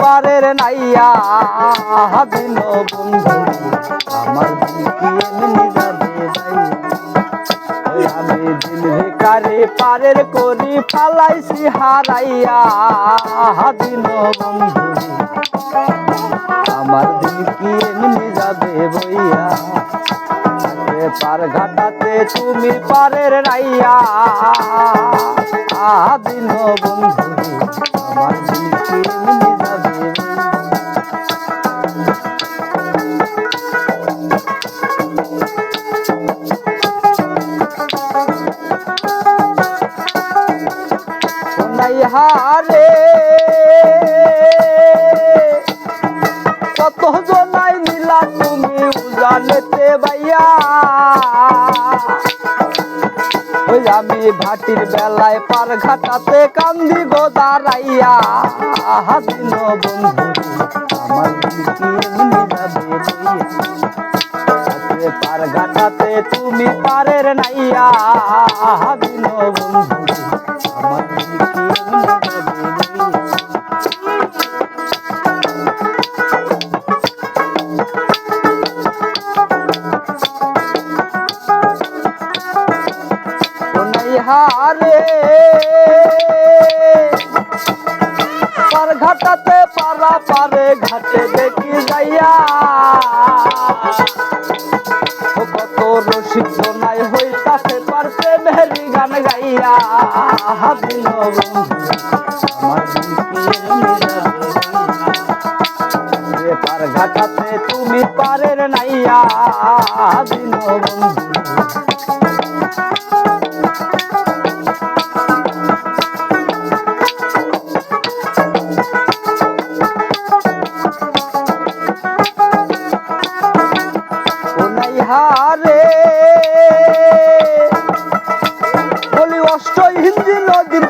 পারের নাইয়া দিন বন্ধু, আমার আমি দিল ভিকারে পারের করি ফালাইছি হারাইয়া দিন বন্ধু, আমার দিল কি এমনি যাবে বইয়া পার ঘাটাতে তুমি পারের রাইয়া দিন বন্ধু, আমার দিল কি এমনি হারে কত জনাই নিলা তুমি উজানেতে বাইয়া ওই আমি ভাটির বেলায় পার ঘাটাতে কান্দি গো দাঁড়াইয়া। দিন বন্ধু, আমার পার ঘাটাতে হারে পার ঘাটাতে পারা পারে ঘাটে দেখি যাইয়া। কত রসিক সোনাই হইতাছে পারছে মেরি গান গাইয়া। দিল পার ঘাটাতে তুমি পারের নাইয়া। দিন বন্ধু হারে বলি অষ্ট হিন্দি নদীর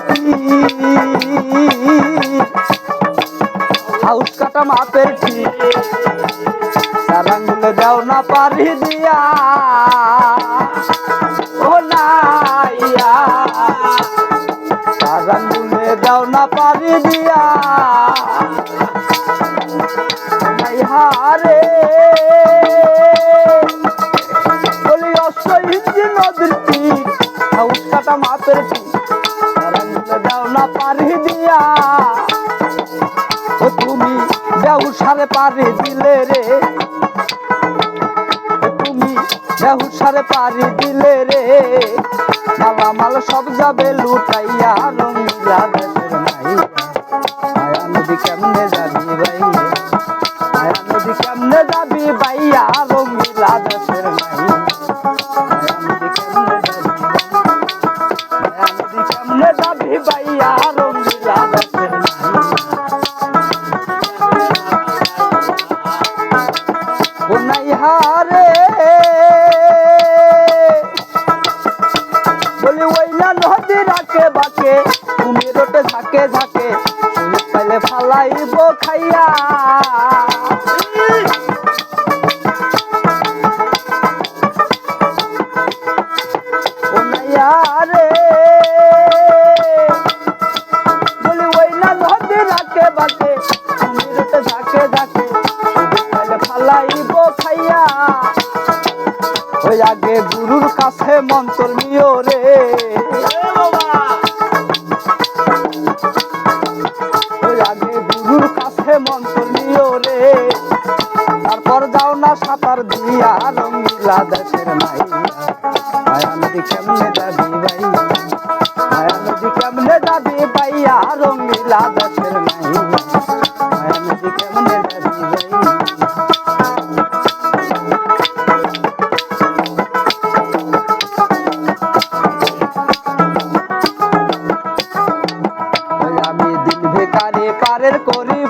হাউস কাটা মাপের ঠিক সারাঙ্গুলে দাও না পারি দিয়া। ও নাইয়া। সারাঙ্গুলে দাও না পারি দিয়া। হারে। পারি দিয়া। ও তুমি ব্যবসারে পারি দিলে রে। তুমি ব্যবসারে পারি দিলে রে। মালামাল সব যাবে লুটাইয়া রঙিলা কেমনে যাবি নদী কেমনে যাবি ভাইয়া? হারে বলি, ওই না নদী রাখে বাকে, তুমি রোটে ঝাঁকে ঝাঁকে পাইলে ফালাইব খাইয়া। বলি, ওই না নদী রাখে বাকে ঝাঁকে ঝাঁকে কাছে মন্ত্র নিও রে। নিও রে। তারপর যাও না সাঁতার দিয়া, রঙ্গিলা দেশের মায়া নদী কেমনে ভাইয়া, রঙ্গিলা দেশের মাইয়া।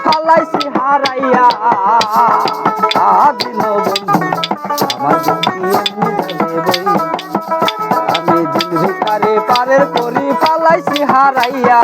ফালাইছি হারাইয়া। দিন বন্ধু আমার আমি দিন ভিকারে পারের করি ফালাইছি হারাইয়া।